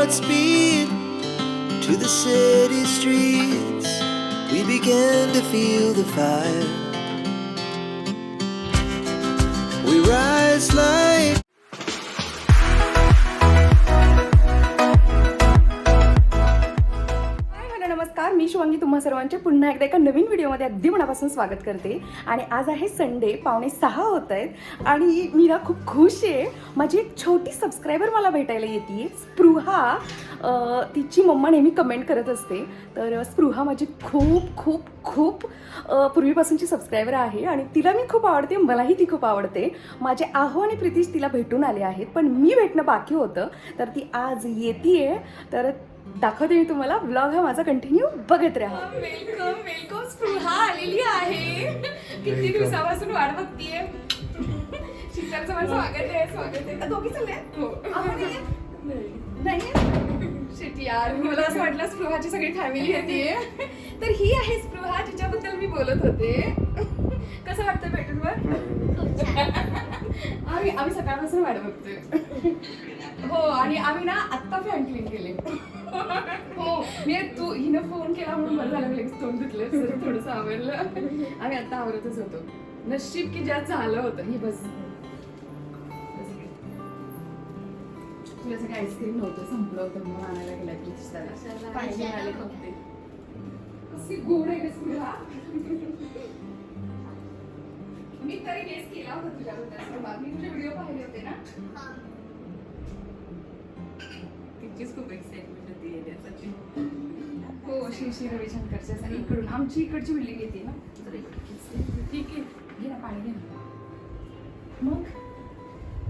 hearts to the city streets. We began to feel the fire. We rise like नमस्कार मी शिवांगी तुम्हा सर्वांचे पुन्हा एकदा एका नवीन व्हिडिओमध्ये अगदी मनापासून स्वागत करते. आणि आज आहे संडे पावणे सहा होत आहेत. आणि मी ना खूप खुश आहे. माझी एक छोटी सबस्क्रायबर मला भेटायला येते स्पृहा तिची मम्मा नेहमी कमेंट करत असते. तर स्पृहा माझी खूप खूप खूप पूर्वीपासूनची सबस्क्रायबर आहे. आणि तिला मी खूप आवडते मलाही ती खूप आवडते. माझे आहो आणि प्रितीश तिला भेटून आले आहेत. पण मी भेटणं बाकी होतं. तर ती आज येते तर दाखवते मी तुम्हाला. ब्लॉग हा माझा कंटिन्यू बघत राहा. वेलकम वेलकम स्पृहा आलेली आहे. किती दिवसापासून वाट बघतीये. शिक्षकांचं माझं स्वागत आहे स्वागत आहे. दोघी चालले नाही शेटी यार मला असं वाटलं स्पृहाची सगळी फॅमिली येते. तर ही आहे स्पृहा जिच्याबद्दल मी बोलत होते. कसं वाटतं भेटून वर आम्ही आम्ही सकाळपासून वाट बघतोय. हो आणि आम्ही ना आत्ता फॅन क्लीन केले. हो मी तू हिनं फोन केला म्हणून बरं झालं लगेच तोंड जरा थोडंसं आवडलं. आम्ही आत्ता आवरतच होतो. नशीब की ज्यात झालं होतं. ही बस. तुझ्यासाठी आईस्क्रीम नव्हतं संपलं होतं आणायला गेला पाणी घेऊन आले. फक्त? कशी गोड आहे स्पृहा मी तरी गेस केला होता तुझ्याबद्दल सुरुवात. मी तुझे व्हिडिओ पाहिले होते ना? तिचीच खूप येण्यासाठी हो श्री श्री रविशंकरच्या इकडून आमची इकडची बिल्डिंग येते ना? तर इकडे ठीक आहे. घे ना पाणी घे ना. मग?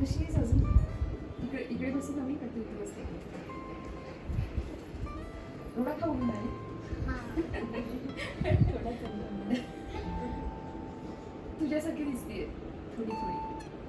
कशी आहेस अजून? इकडे इकडे बसू का मी? का तू इथे बसते? एवढा का उडून आली तुझ्यासारखी दिसते. थोडी थोडी.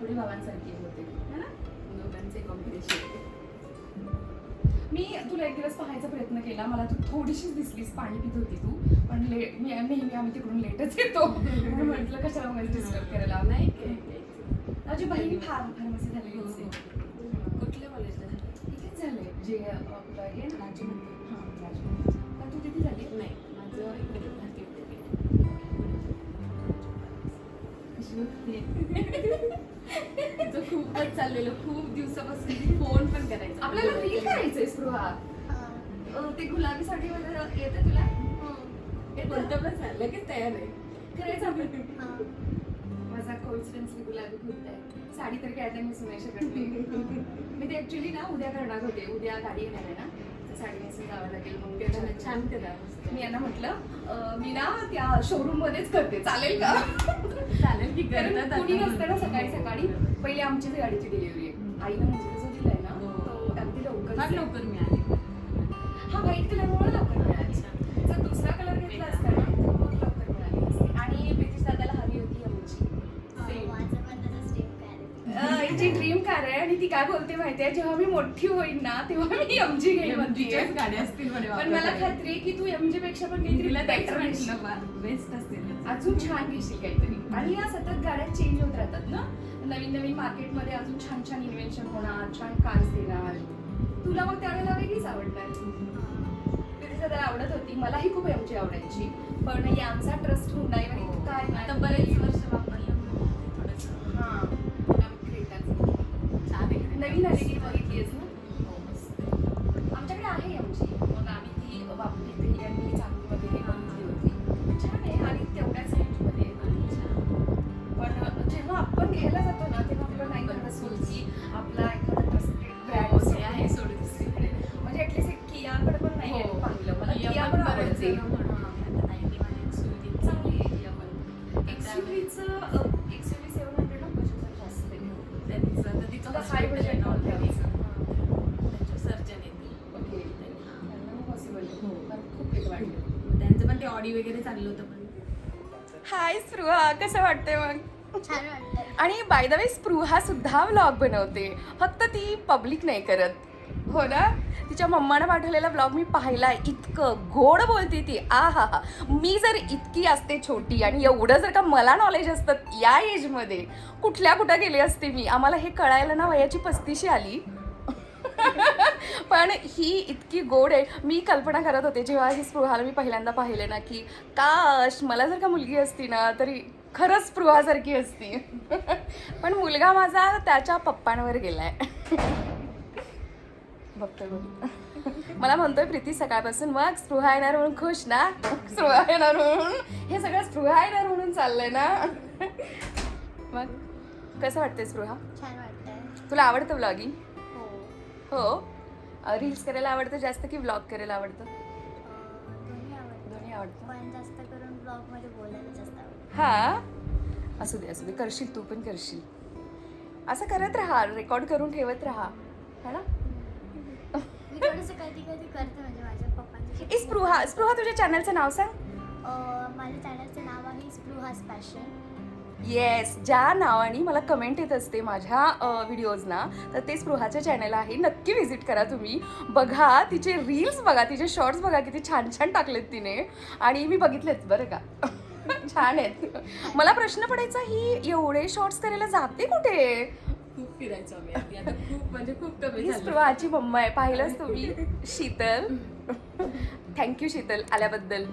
थोडी बाबांसारखी होते है ना? दोघांचे कॉम्बिनेशन मी तुला एक दिवस पाहायचा प्रयत्न केला. मला तू थोडीशीच दिसलीस पाणी पित होती तू. पण लेट मी नेहमी आम्ही तिकडून लेटच येतो. म्हणून म्हटलं कशाला मला डिस्टर्ब करायला? नाही माझी बहिणी फार फार्मसी झालेली असते कुठल्या कॉलेजला झालं? इथेच झाले. जे आपलं हे ना राजमंदिर हां राजमंदिर. तू तिथे झाली? नाही माझं इकडे भारतीय तिचं खूपच चाललेलं खूप दिवसापासून फोन पण करायचं. आपल्याला रील करायचंय स्पृहा. अं, ते गुलाबी साडी वगैरे येते तुला? येतं? कोणतं पण झालं लगेच तयार आहे. करायचं आपण माझा कोइन्सिडन्सली गुलाबी कुर्ता आहे साडी तर काय आता मी नेसू नाही शकत मी मी ते ऍक्च्युली ना उद्या करणार होते. उद्या गाडी येणार आहे ना. तर साडी नेसून जावं लागेल. मग ते छान. छान करा. मी यांना म्हटलं अं, मी ना त्या शोरूम मध्येच करते. चालेल का? चालेल की कारण करतात कोणी. नसतं ना सकाळी सकाळी. पहिले आमचीच गाडीची डिलिव्हरी आहे. आईनं म्हणजे कसं दिलंय ना हो. तो अगदी लवकर लवकर मिळाली. हा व्हाईट कलरमुळे लवकर मिळाली. जर दुसरा कलर घेतला असता ना तर मग लवकर मिळाली असती. आणि ब्रिटिश दादाला हवी होती आमची. हिची ड्रीम कार आहे आणि ती काय बोलते माहितीये जेव्हा मी मोठी होईन ना तेव्हा मी एमजी घेईन गाड्या असतील पण मला खात्री आहे की तू एमजी पेक्षा पण काहीतरी. म्हटलं बेस्ट असतील अजून छान घेशील काहीतरी. आणि या सतत गाड्या चेंज होत राहतात ना? नवीन नवीन मार्केटमध्ये अजून छान छान इन्व्हेन्शन होणार छान कार्स देणार तुला मग त्यावेळेला वेगळीच आवडणार तिथे सध्या आवडत होती. मलाही खूप एमची आवडायची पण यांचा ट्रस्ट इतका आहे ना, आता बरेच वर्ष वापरलं थोडंसं. हा. छान आहे. नवीन आलेली बघितलीस ना? हो. आमच्याकडे आहे आमची. मग आम्ही ती वापरली आणि चांगली मग त्यांचं पण ते ऑडी वगैरे चाललं होतं पण. हाय स्पृहा. कसं वाटतंय मग? छान वाटतं आणि बाय द वे स्पृहा सुद्धा व्लॉग बनवते. फक्त ती पब्लिक नाही करत. हो ना? तिच्या मम्मानं पाठवलेला व्लॉग मी पाहिला इतकं गोड बोलते ती. आ हा हा. मी जर इतकी असते छोटी आणि एवढं जर का मला नॉलेज असतं या एजमध्ये कुठल्या कुठं गेली असते मी? आम्हाला हे कळायला ना वयाची पस्तीशी आली. पण ही इतकी गोड आहे. मी कल्पना करत होते जेव्हा ही स्पृहाला मी पहिल्यांदा पाहिले ना की काश मला जर का मुलगी असती ना तरी खरंच स्पृहासारखी असती. पण मुलगा माझा त्याच्या पप्पांवर गेलाय. बघतोय बघ मला म्हणतोय प्रीती सकाळपासून मग स्पृहा येणार म्हणून खुश ना? स्पृहा येणार म्हणून? हे सगळं स्पृहा येणार म्हणून चाललंय ना? मग कसं वाटतंय स्पृहा? छान वाटतंय. तुला आवडतं ब्लॉगिंग हो. हो? रील्स करायला आवडतं जास्त की व्लॉग करायला आवडतं? दोन्ही आवडतं. दोन्ही आवडतं. पण जास्त करून ब्लॉगमध्ये बोलायला जास्त आवडतं. हा? असू दे असू दे. करशील तू पण करशील. असं करत राहा. रेकॉर्ड करून ठेवत राहा. है ना? मी थोडंसं कधी कधी करते म्हणजे माझ्या पप्पांच्या ए स्पृहा स्पृहा तुझ्या चॅनलचं नाव सांग. अं, माझ्या चॅनलचं नाव आहे स्पृहास पॅशन येस ज्या नावाने मला कमेंट येत असते माझ्या व्हिडिओजना तर ते स्पृहाचं चॅनल आहे. नक्की व्हिजिट करा तुम्ही. बघा तिचे रील्स बघा तिचे शॉर्ट्स बघा किती छान छान टाकलेत तिने. आणि मी बघितलेत बरं का. छान आहेत. मला प्रश्न पडायचा ही एवढे शॉर्ट्स करायला जाते कुठे? खूप फिरायचो आम्ही आधी. आता खूप म्हणजे खूप कमी झालं. मम्मा आहे. पाहिलंच तुम्ही. शीतल. थँक्यू शीतल आल्याबद्दल.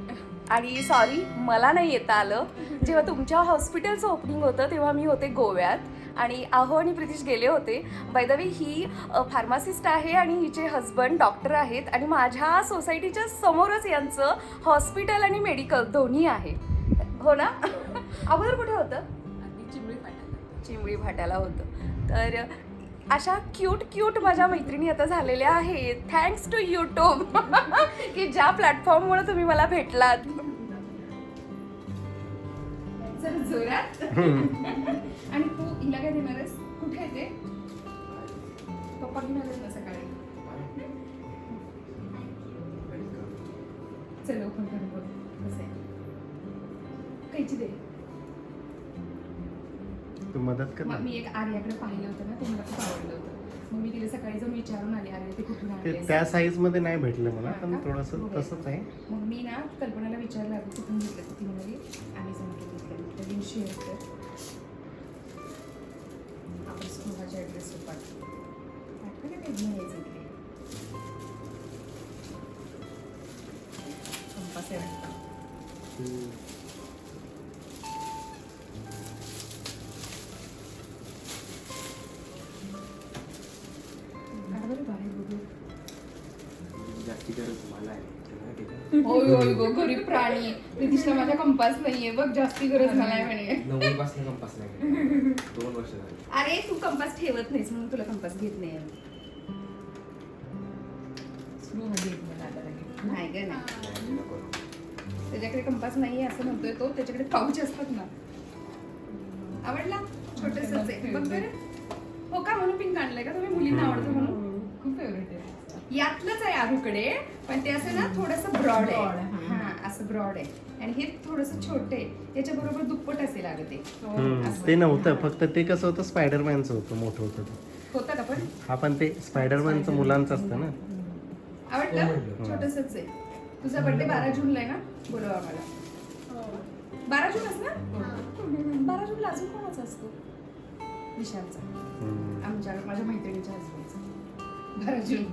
आणि सॉरी मला नाही येता आलं. जेव्हा तुमच्या हॉस्पिटलचं ओपनिंग होतं तेव्हा मी होते गोव्यात. आणि आहो आणि प्रितिश गेले होते. बाय द वे ही फार्मासिस्ट आहे आणि हिचे हजबंड डॉक्टर आहेत. आणि माझ्या सोसायटीच्या समोरच यांचं हॉस्पिटल आणि मेडिकल दोन्ही आहे. हो ना? अगोदर कुठे होतं? चिमडी भाट्याला होतं. तर अशा क्यूट क्यूट माझ्या मैत्रिणी आता झालेल्या आहेत. थँक्स टू यूट्यूब की ज्या प्लॅटफॉर्ममुळे तुम्ही मला भेटलात. जोरात. आणि तू हिला काय देणार आहेस? कुठे आहे ते? पप्पा आलेत ना सकाळी. चल आहे. कैची दे. तू मदत कर मग मी एक आर्याकडे पाहिलं होतं ना ते मला खूप आवडलं होतं. मग मी तिला सकाळी जाऊन विचारून आले आर्या ते कुठून ते आणले त्या साईजमध्ये नाही भेटलं मला पण? थोडस. तसंच आहे. मग मी ना कल्पनाला विचारलं अगं कुठून घेतलं तर ती म्हणाली ॲमेझॉन घेतलं लिंक शेअर कर. आपण स्कूलच्या ॲड्रेसवर पाठवू. का? ते घेऊन यायचं इकडे कंपास आहे वाटतं. काढ होय होय गो गरीब प्राणी प्रितिशला माझ्या कंपास नाहीये. बघ जास्ती गरज मला आहे म्हणे. कंपास नाही दोन वर्ष झाली. अरे तू कंपास ठेवत नाहीस म्हणून तुला कंपास घेत नाही नाही ग नाही. नाही, नको. त्याच्याकडे कंपास नाही असं म्हणतोय तो. त्याच्याकडे पाऊच असतात ना. आवडला? छोटसच आहे. बघ बरं. हो का? म्हणून पिंक आणलंय का? तुम्ही मुलींना आवडतं म्हणून? खूप फेवरेट आहे. यातलंच आहे आरूकडे पण ते असं ना थोडस ब्रॉड आहे. हा. हा असं ब्रॉड आहे. आणि हे थोडस छोटे याच्या बरोबर दुप्पट असेल अगं ते असं. नव्हतं. फक्त ते कसं होतं स्पायडरमॅनचं होतं मोठं होतं ते. होतं का पण? हा पण ते स्पायडरमॅनचं मुलांचं असतं ना. आवडलं? छोटसच आहे. तुझा बर्थडे बारा जूनला आहे ना? बोलवा आम्हाला. हो. बारा जूनच ना? बारा जूनला अजून कोणाचा असतो? विशालचा. हम्म. आमच्या माझ्या मैत्रिणीच्या हजबंडचा बारा जून.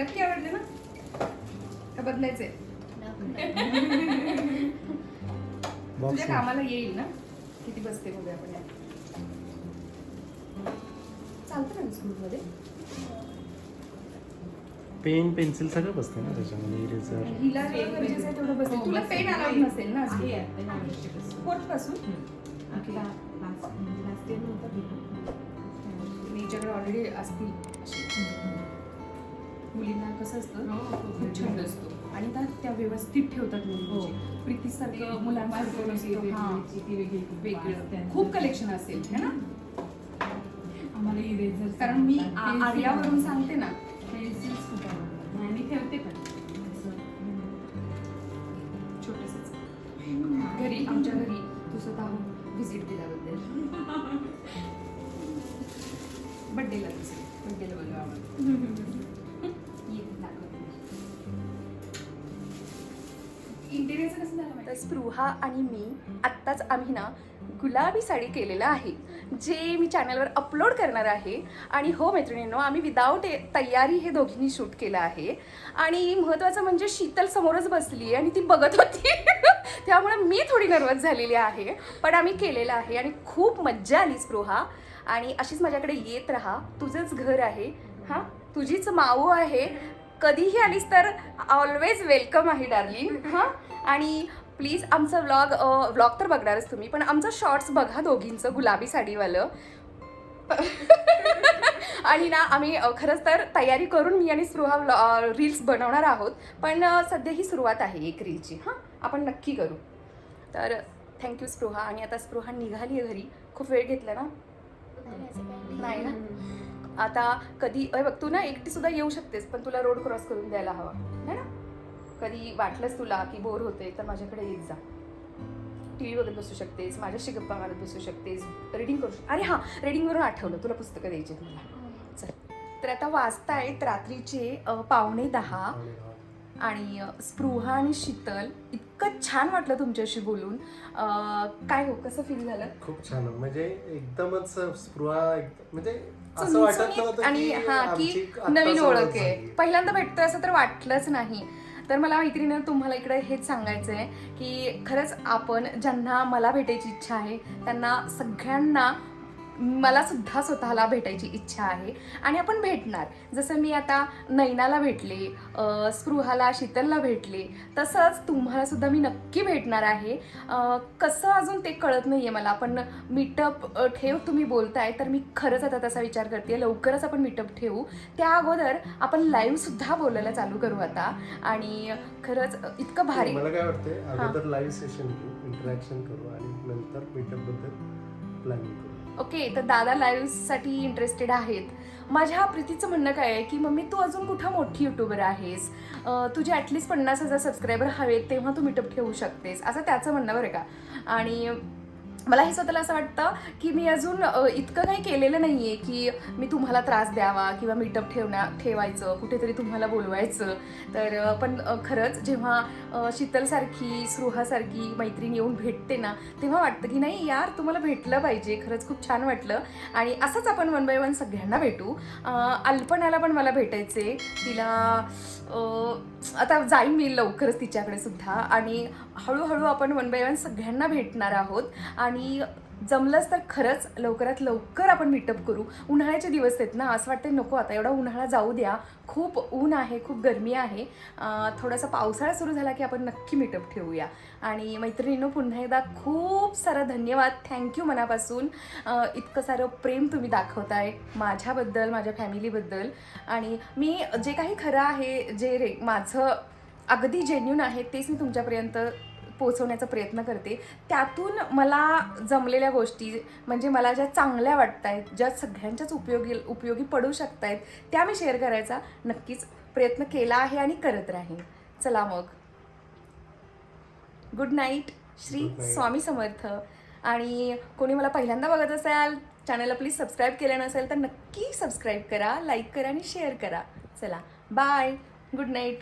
नक्की आवडले ना? का बदलायचंय? तुझ्या कामाला येईल ना? किती बसते बघूया आपण यात. चालतं ना स्कूलमध्ये पेन पेन्सिल सगळं बसतं ना त्याच्यामध्ये इरेझर हिला जेवढं गरजेचं आहे तेवढं बसते. तुला पेन अलाउड नसेल ना. फोर्थपासून. हिच्याकडे ऑलरेडी असतील. अशी. मुलींना कसं असतं हो, हो, खूप छंद असतो. आणि त्या त्या व्यवस्थित ठेवतात हो. प्रीतीसारखं मुलांसारखं. वेगळी, हां. ती वेगळं त्यांचं. खूप कलेक्शन असेल है ना? आम्हाला इरेझर कारण मी आर्यावरून सांगते ना. पेन्सिल्स खूप आवडतात आणि ठेवते पण. असं, छोटसच. घरी आमच्या घरी तू स्वतः व्हिजिट दिल्याबद्दल. बड्डेला तुझे. स्पृहा आणि मी आत्ताच आम्ही ना गुलाबी साडी केलेलं आहे जे मी चॅनलवर अपलोड करणार आहे. आणि हो मैत्रिणींनो आम्ही विदाऊट तयारी हे दोघींनी शूट केलं आहे. आणि महत्त्वाचं म्हणजे शीतल समोरच बसली आहे आणि ती बघत होती. त्यामुळे मी थोडी नर्वस झालेली आहे. पण आम्ही केलेलं आहे आणि खूप मज्जा आली स्पृहा. आणि अशीच माझ्याकडे येत राहा. तुझंच घर आहे. हां? तुझीच माऊ आहे. कधीही आलीस तर ऑलवेज वेलकम आहे डार्लिंग हां? आणि प्लीज आमचं व्लॉग व्लॉग तर बघणारच तुम्ही पण आमचं शॉर्ट्स बघा दोघींचं गुलाबी साडीवालं आणि ना आम्ही खरंच तर तयारी करून मी आणि स्पृहा रील्स बनवणार आहोत पण सध्या ही सुरुवात आहे एक रीलची हां आपण नक्की करू. तर थँक्यू स्पृहा. आणि आता स्पृहा निघाली आहे घरी. खूप वेळ घेतला ना? नाही नाही ना? आता कधी बघ तू ना एकटी सुद्धा येऊ शकतेस पण तुला रोड क्रॉस करून द्यायला हवा. है ना? कधी वाटलंच तुला की बोर होते तर माझ्याकडे येत जा. टी व्ही बघत बसू शकतेस माझ्याशी गप्पा मारत बसू शकतेस रिडिंग करू शकते अरे हां रिडिंगवरून आठवलं तुला पुस्तकं द्यायची मला. चल. तर आता वाजतायत रात्रीचे पावणे दहा आणि स्पृहा आणि शीतल. इतकं छान वाटलं तुमच्याशी बोलून. काय हो कसं फील झालं? खूप छान. म्हणजे एकदमच स्पृहा एकदम- म्हणजे असं वाटत आणि हा की नवीन ओळख आहे. पहिल्यांदा भेटतोय असं तर वाटलंच नाही. तर मला मैत्रिणीनं तुम्हाला इकडे हेच सांगायचं आहे की खरंच आपण ज्यांना मला भेटायची इच्छा आहे त्यांना सगळ्यांना मला सुद्धा स्वतःला भेटायची इच्छा आहे. आणि आपण भेटणार. जसं मी आता नैनाला भेटले स्पृहाला शीतलला भेटले तसंच तुम्हाला सुद्धा मी नक्की भेटणार आहे. कसं अजून ते कळत नाही आहे मला पण मीटअप ठेव तुम्ही बोलताय तर मी खरंच आता तसा विचार करते. लवकरच आपण मीटअप ठेवू. त्या अगोदर आपण लाईव्ह सुद्धा बोलायला चालू करू आता. आणि खरंच इतकं भारी. मला काय अगोदर लाईव्ह सेशन इंटरॅक्शन करू आणि नंतर मीटअपबद्दल प्लॅनिंग करू. ओके तर दादा लाईव्हसाठी इंटरेस्टेड आहेत. माझ्या प्रीतीचं म्हणणं काय आहे की मम्मी तू अजून कुठं मोठी युट्यूबर आहेस? तुझे ॲटलिस्ट पन्नास हजार सबस्क्रायबर हवेत तेव्हा तू मिटअप ठेवू शकतेस. असं त्याचं म्हणणं बरं का. आणि मला हे स्वतःला असं वाटतं की मी अजून इतकं काही केलेलं नाही आहे की मी तुम्हाला त्रास द्यावा किंवा मीटअप ठेवण्या ठेवायचं कुठेतरी तुम्हाला बोलवायचं. तर पण खरंच जेव्हा शीतलसारखी स्पृहासारखी मैत्रीण येऊन भेटते ना तेव्हा वाटतं की नाही यार तुम्हाला भेटलं पाहिजे. खरंच खूप छान वाटलं. आणि असंच आपण वन बाय वन सगळ्यांना भेटू. अल्पनाला पण मला भेटायचे तिला आता जाईन मी लवकरच तिच्याकडे सुद्धा. आणि हळूहळू आपण वन बाय वन सगळ्यांना भेटणार आहोत. आणि जमलंच तर खरंच लवकरात लवकर आपण मीटअप करू. उन्हाळ्याचे दिवस आहेत ना असं वाटतं नको आता एवढा उन्हाळा जाऊ द्या. खूप ऊन आहे खूप गरमी आहे. थोडासा पावसाळा सुरू झाला की आपण नक्की मीटअप ठेवूया. आणि मैत्रिणींनो पुन्हा एकदा खूप सारं धन्यवाद. थँक्यू मनापासून. इतकं सारं प्रेम तुम्ही दाखवताय माझ्याबद्दल माझ्या फॅमिलीबद्दल आणि मी जे काही खरं आहे जे रे माझं अगदी जेन्युन आहे तेच मी तुमच्यापर्यंत पोचवण्याचा प्रयत्न करते. त्यातून मला जमलेल्या गोष्टी म्हणजे मला ज्या चांगल्या वाटत आहेत ज्या सगळ्यांच्याच उपयोगी उपयोगी पडू शकत आहेत त्या मी शेअर करायचा नक्कीच प्रयत्न केला आहे आणि करत राहीन. चला मग. Good night Shri. स्वामी समर्थ. आणि कोणी मला पहिल्यांदा बघत असाल चॅनलला प्लीज सबस्क्राईब केलं नसेल तर नक्की सबस्क्राईब करा लाईक करा आणि शेअर करा. चला बाय गुड नाईट